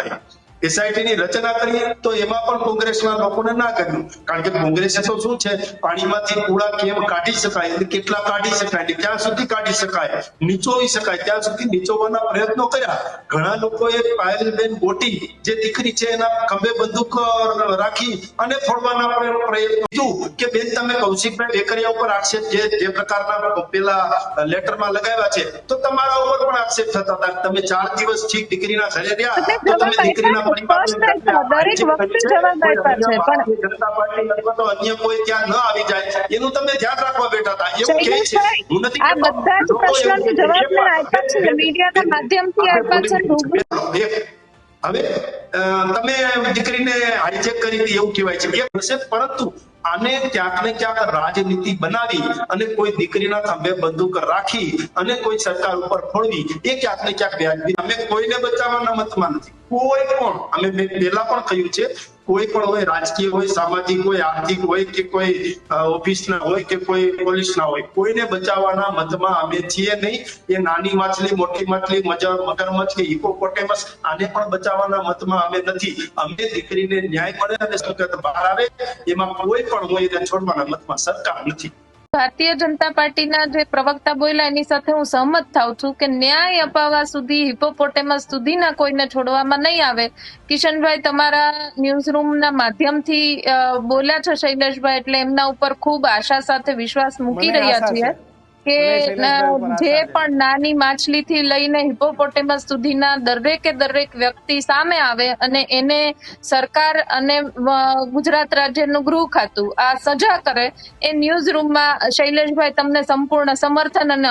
Aí. SIT ની રચના કરી તો એમાં પણ કોંગ્રેસના લોકોને ના કર્યું. કારણ કે કોંગ્રેસે તો શું છે? પાણીમાંથી કુડા કેમ કાઢી શકાય? કેટલા કાઢી શકાય? ક્યાં સુધી કાઢી શકાય? નીચોવી શકાય. ત્યાં સુધી નીચોવાના પ્રયત્નો કર્યા. ઘણા લોકોએ પાયલબેન ગોટી જે દીકરી છે એના ખંભે બંદૂક રાખી અને ફોડવાના પ્રયત્ન કીધું કે બેન તમે કૌશિકભાઈ વેકરિયા ઉપર આક્ષેપ જે જે પ્રકારના પેલા લેટરમાં લગાવ્યા છે તો તમારા ઉપર પણ આક્ષેપ થતા હતા તમે ચાર દિવસ ઠીક દીકરીના ઘરે રહ્યા તો તમે દીકરીના દરેક વખતે જવાબ આપ્યા છે, પણ- જનતા પાર્ટી અથવા તો અન્ય કોઈ ત્યાં ન આવી જાય. એનું તમે ધ્યાન રાખવા બેઠા હતા. એવું છે. હું નથી આ બધા જ પ્રશ્નોના કહે છે કે જવાબ મેં આપ્યા છે. ને, મીડિયાના માધ્યમથી આપ્યા છે, હવે તમે દીકરીને હાઈજેક કરી હતી એવું કહેવાય છે. એક હશે પરંતુ આને ક્યાંક ને ક્યાંક રાજનીતિ બનાવી અને કોઈ દીકરીના ખંભે બંદૂક રાખી અને કોઈ સરકાર ઉપર ફોડવી, એ ક્યાંક ને ક્યાંક વ્યાજબી. અમે કોઈને બચાવવાના મતમાં નથી. કોઈ પણ, અમે પહેલા પણ કહ્યું છે કોઈ પણ હોય, રાજકીય હોય, સામાજિક હોય, આર્થિક હોય કે કોઈ ઓફિસના હોય કે કોઈ પોલીસના હોય, કોઈને બચાવવાના મતમાં અમે છીએ નહીં. એ નાની માછલી, મોટી માછલી મગરમચ્છ કે હિપોપોટેમસ આને પણ બચાવવાના મતમાં અમે નથી. અમે દીકરીને ન્યાય મળે અને સખત બહાર આવે, એમાં કોઈ પણ હોય એને છોડવાના મતમાં સરકાર નથી. ભારતીય જનતા પાર્ટીના જે પ્રવક્તા બોલ્યા એની સાથે હું સહમત થાઉં છું કે ન્યાય અપાવવા સુધી હિપોપોટેમસ સુધીના કોઈને છોડવામાં નહીં આવે કિશનભાઈ તમારા ન્યૂઝ રૂમના માધ્યમથી બોલ્યા છે શૈલેષભાઈ એટલે એમના ઉપર ખૂબ આશા સાથે વિશ્વાસ મૂકી રહ્યા છીએ છે. કે જે પણ નાની માછલીથી લઈને હિપોપોટેમસ સુધીના દરેકે દરેક વ્યક્તિ સામે આવે અને એને સરકાર અને ગુજરાત રાજ્યનું ગૃહ ખાતું આ સજા કરે એ ન્યૂઝ રૂમમાં શૈલેષભાઈ તમને સંપૂર્ણ સમર્થન અને